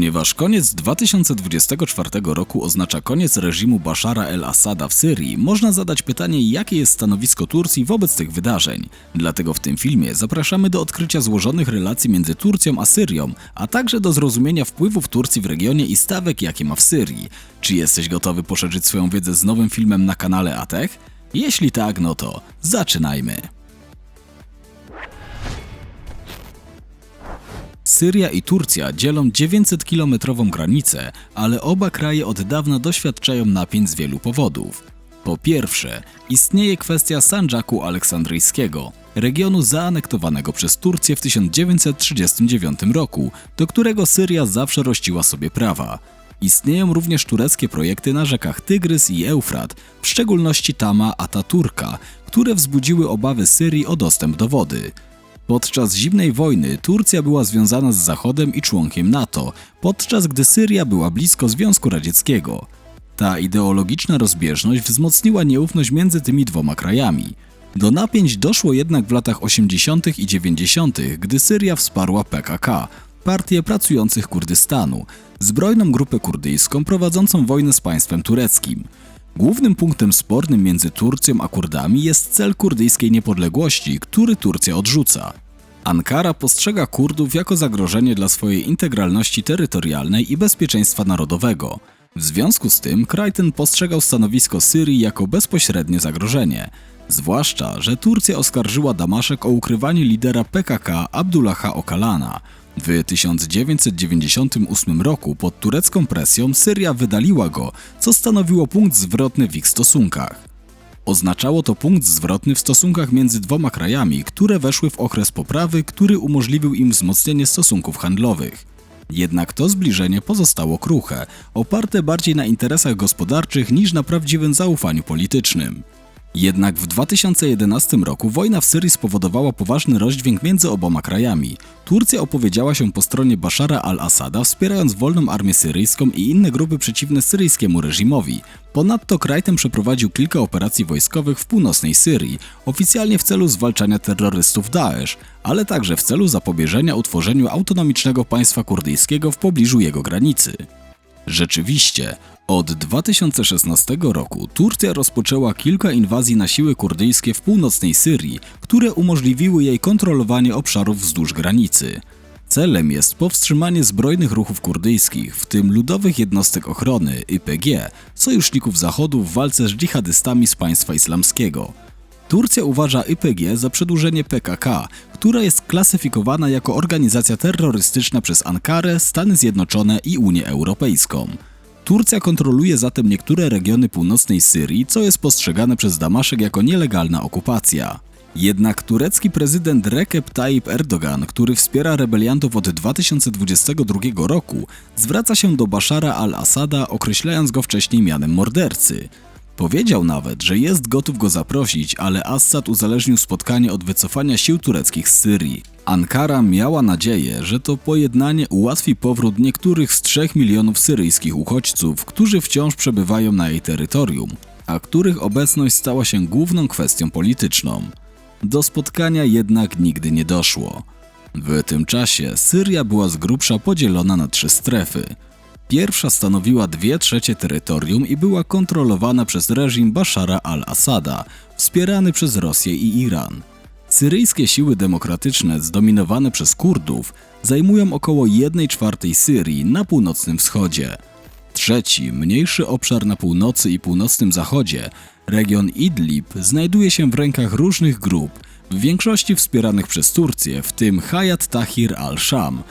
Ponieważ koniec 2024 roku oznacza koniec reżimu Bashara el-Assada w Syrii, można zadać pytanie, jakie jest stanowisko Turcji wobec tych wydarzeń. Dlatego w tym filmie zapraszamy do odkrycia złożonych relacji między Turcją a Syrią, a także do zrozumienia wpływów Turcji w regionie i stawek, jakie ma w Syrii. Czy jesteś gotowy poszerzyć swoją wiedzę z nowym filmem na kanale Atech? Jeśli tak, no to zaczynajmy. Syria i Turcja dzielą 900-kilometrową granicę, ale oba kraje od dawna doświadczają napięć z wielu powodów. Po pierwsze, istnieje kwestia Sandżaku Aleksandryjskiego, regionu zaanektowanego przez Turcję w 1939 roku, do którego Syria zawsze rościła sobie prawa. Istnieją również tureckie projekty na rzekach Tygrys i Eufrat, w szczególności Tama Ataturka, które wzbudziły obawy Syrii o dostęp do wody. Podczas zimnej wojny Turcja była związana z Zachodem i członkiem NATO, podczas gdy Syria była blisko Związku Radzieckiego. Ta ideologiczna rozbieżność wzmocniła nieufność między tymi dwoma krajami. Do napięć doszło jednak w latach 80. i 90., gdy Syria wsparła PKK, Partię Pracujących Kurdystanu, zbrojną grupę kurdyjską prowadzącą wojnę z państwem tureckim. Głównym punktem spornym między Turcją a Kurdami jest cel kurdyjskiej niepodległości, który Turcja odrzuca. Ankara postrzega Kurdów jako zagrożenie dla swojej integralności terytorialnej i bezpieczeństwa narodowego. W związku z tym kraj ten postrzegał stanowisko Syrii jako bezpośrednie zagrożenie. Zwłaszcza, że Turcja oskarżyła Damaszek o ukrywanie lidera PKK Abdullaha Okalana. W 1998 roku pod turecką presją Syria wydaliła go, co stanowiło punkt zwrotny w ich stosunkach. Oznaczało to punkt zwrotny w stosunkach między dwoma krajami, które weszły w okres poprawy, który umożliwił im wzmocnienie stosunków handlowych. Jednak to zbliżenie pozostało kruche, oparte bardziej na interesach gospodarczych niż na prawdziwym zaufaniu politycznym. Jednak w 2011 roku wojna w Syrii spowodowała poważny rozdźwięk między oboma krajami. Turcja opowiedziała się po stronie Bashara al-Assada, wspierając wolną armię syryjską i inne grupy przeciwne syryjskiemu reżimowi. Ponadto kraj ten przeprowadził kilka operacji wojskowych w północnej Syrii, oficjalnie w celu zwalczania terrorystów Daesh, ale także w celu zapobieżenia utworzeniu autonomicznego państwa kurdyjskiego w pobliżu jego granicy. Rzeczywiście, od 2016 roku Turcja rozpoczęła kilka inwazji na siły kurdyjskie w północnej Syrii, które umożliwiły jej kontrolowanie obszarów wzdłuż granicy. Celem jest powstrzymanie zbrojnych ruchów kurdyjskich, w tym ludowych jednostek ochrony YPG, sojuszników Zachodu w walce z dżihadystami z państwa islamskiego. Turcja uważa YPG za przedłużenie PKK, która jest klasyfikowana jako organizacja terrorystyczna przez Ankarę, Stany Zjednoczone i Unię Europejską. Turcja kontroluje zatem niektóre regiony północnej Syrii, co jest postrzegane przez Damaszek jako nielegalna okupacja. Jednak turecki prezydent Recep Tayyip Erdogan, który wspiera rebeliantów od 2022 roku, zwraca się do Bashara al-Assada, określając go wcześniej mianem mordercy. Powiedział nawet, że jest gotów go zaprosić, ale Assad uzależnił spotkanie od wycofania sił tureckich z Syrii. Ankara miała nadzieję, że to pojednanie ułatwi powrót niektórych z 3 milionów syryjskich uchodźców, którzy wciąż przebywają na jej terytorium, a których obecność stała się główną kwestią polityczną. Do spotkania jednak nigdy nie doszło. W tym czasie Syria była z grubsza podzielona na trzy strefy. Pierwsza stanowiła dwie trzecie terytorium i była kontrolowana przez reżim Bashara al-Assada, wspierany przez Rosję i Iran. Syryjskie siły demokratyczne zdominowane przez Kurdów zajmują około 1 czwartej Syrii na północnym wschodzie. Trzeci, mniejszy obszar na północy i północnym zachodzie, region Idlib, znajduje się w rękach różnych grup, w większości wspieranych przez Turcję, w tym Hayat Tahrir al-Sham,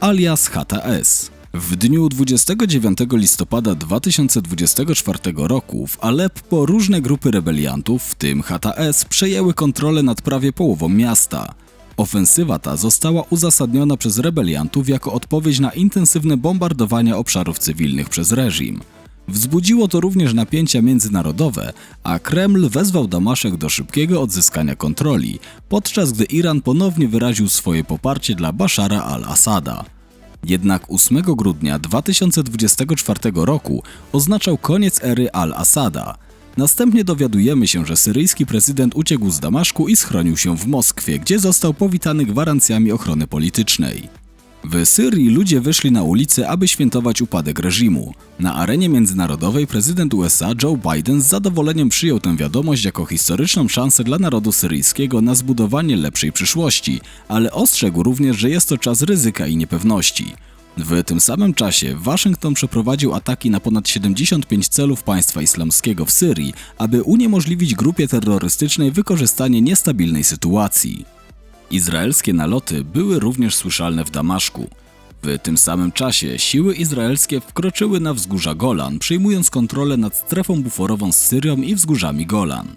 alias HTS. W dniu 29 listopada 2024 roku w Aleppo różne grupy rebeliantów, w tym HTS, przejęły kontrolę nad prawie połową miasta. Ofensywa ta została uzasadniona przez rebeliantów jako odpowiedź na intensywne bombardowania obszarów cywilnych przez reżim. Wzbudziło to również napięcia międzynarodowe, a Kreml wezwał Damaszek do szybkiego odzyskania kontroli, podczas gdy Iran ponownie wyraził swoje poparcie dla Bashara al-Assada. Jednak 8 grudnia 2024 roku oznaczał koniec ery al-Assada. Następnie dowiadujemy się, że syryjski prezydent uciekł z Damaszku i schronił się w Moskwie, gdzie został powitany gwarancjami ochrony politycznej. W Syrii ludzie wyszli na ulicy, aby świętować upadek reżimu. Na arenie międzynarodowej prezydent USA Joe Biden z zadowoleniem przyjął tę wiadomość jako historyczną szansę dla narodu syryjskiego na zbudowanie lepszej przyszłości, ale ostrzegł również, że jest to czas ryzyka i niepewności. W tym samym czasie Waszyngton przeprowadził ataki na ponad 75 celów państwa islamskiego w Syrii, aby uniemożliwić grupie terrorystycznej wykorzystanie niestabilnej sytuacji. Izraelskie naloty były również słyszalne w Damaszku. W tym samym czasie siły izraelskie wkroczyły na wzgórza Golan, przejmując kontrolę nad strefą buforową z Syrią i wzgórzami Golan.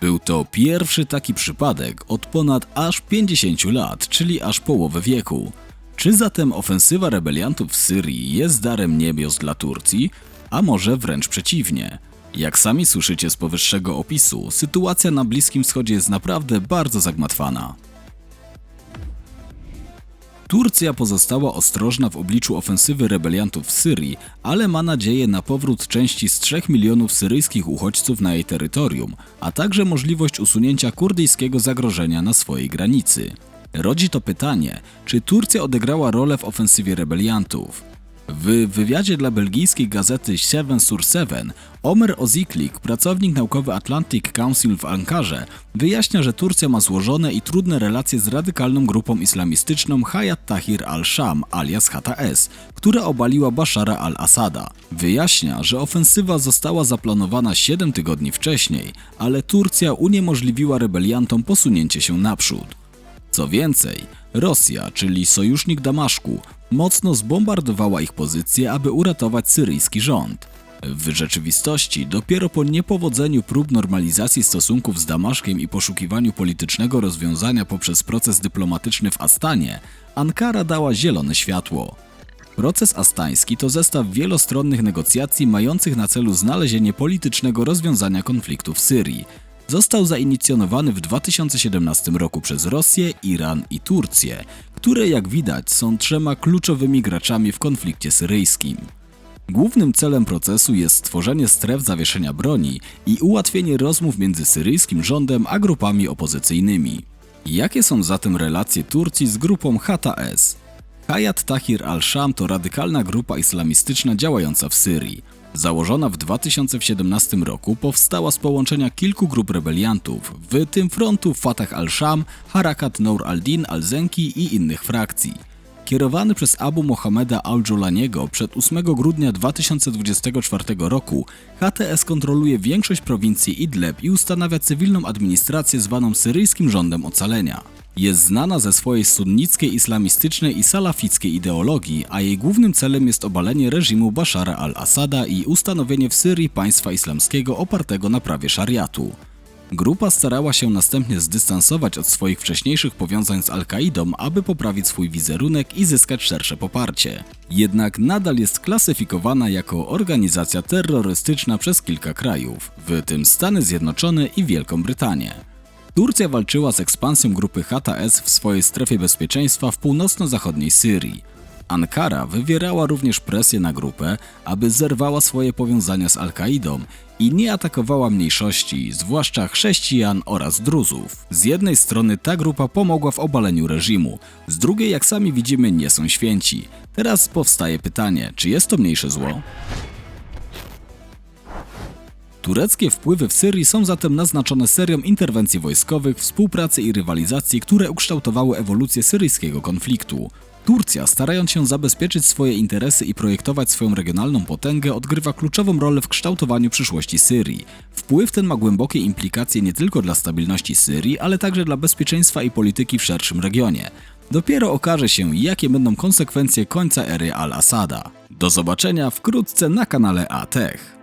Był to pierwszy taki przypadek od ponad aż 50 lat, czyli aż połowy wieku. Czy zatem ofensywa rebeliantów w Syrii jest darem niebios dla Turcji, a może wręcz przeciwnie? Jak sami słyszycie z powyższego opisu, sytuacja na Bliskim Wschodzie jest naprawdę bardzo zagmatwana. Turcja pozostała ostrożna w obliczu ofensywy rebeliantów w Syrii, ale ma nadzieję na powrót części z 3 milionów syryjskich uchodźców na jej terytorium, a także możliwość usunięcia kurdyjskiego zagrożenia na swojej granicy. Rodzi to pytanie, czy Turcja odegrała rolę w ofensywie rebeliantów. W wywiadzie dla belgijskiej gazety 7 sur 7 Omer Oziklik, pracownik naukowy Atlantic Council w Ankarze, wyjaśnia, że Turcja ma złożone i trudne relacje z radykalną grupą islamistyczną Hayat Tahrir al-Sham alias HTS, która obaliła Bashara al-Assada. Wyjaśnia, że ofensywa została zaplanowana 7 tygodni wcześniej, ale Turcja uniemożliwiła rebeliantom posunięcie się naprzód. Co więcej, Rosja, czyli sojusznik Damaszku, mocno zbombardowała ich pozycje, aby uratować syryjski rząd. W rzeczywistości, dopiero po niepowodzeniu prób normalizacji stosunków z Damaszkiem i poszukiwaniu politycznego rozwiązania poprzez proces dyplomatyczny w Astanie, Ankara dała zielone światło. Proces astański to zestaw wielostronnych negocjacji mających na celu znalezienie politycznego rozwiązania konfliktu w Syrii. Został zainicjowany w 2017 roku przez Rosję, Iran i Turcję, które jak widać są trzema kluczowymi graczami w konflikcie syryjskim. Głównym celem procesu jest stworzenie stref zawieszenia broni i ułatwienie rozmów między syryjskim rządem a grupami opozycyjnymi. Jakie są zatem relacje Turcji z grupą HTS? Hayat Tahrir al-Sham to radykalna grupa islamistyczna działająca w Syrii. Założona w 2017 roku powstała z połączenia kilku grup rebeliantów, w tym frontu Fatah al-Sham, Harakat Nour al-Din al-Zenki i innych frakcji. Kierowany przez Abu Mohameda al-Julaniego przed 8 grudnia 2024 roku, HTS kontroluje większość prowincji Idleb i ustanawia cywilną administrację zwaną syryjskim rządem ocalenia. Jest znana ze swojej sunnickiej, islamistycznej i salafickiej ideologii, a jej głównym celem jest obalenie reżimu Bashara al-Assada i ustanowienie w Syrii państwa islamskiego opartego na prawie szariatu. Grupa starała się następnie zdystansować od swoich wcześniejszych powiązań z Al-Kaidą, aby poprawić swój wizerunek i zyskać szersze poparcie. Jednak nadal jest klasyfikowana jako organizacja terrorystyczna przez kilka krajów, w tym Stany Zjednoczone i Wielką Brytanię. Turcja walczyła z ekspansją grupy HTS w swojej strefie bezpieczeństwa w północno-zachodniej Syrii. Ankara wywierała również presję na grupę, aby zerwała swoje powiązania z Al-Kaidą i nie atakowała mniejszości, zwłaszcza chrześcijan oraz druzów. Z jednej strony ta grupa pomogła w obaleniu reżimu, z drugiej jak sami widzimy nie są święci. Teraz powstaje pytanie, czy jest to mniejsze zło? Tureckie wpływy w Syrii są zatem naznaczone serią interwencji wojskowych, współpracy i rywalizacji, które ukształtowały ewolucję syryjskiego konfliktu. Turcja, starając się zabezpieczyć swoje interesy i projektować swoją regionalną potęgę, odgrywa kluczową rolę w kształtowaniu przyszłości Syrii. Wpływ ten ma głębokie implikacje nie tylko dla stabilności Syrii, ale także dla bezpieczeństwa i polityki w szerszym regionie. Dopiero okaże się, jakie będą konsekwencje końca ery al-Assada. Do zobaczenia wkrótce na kanale ATech.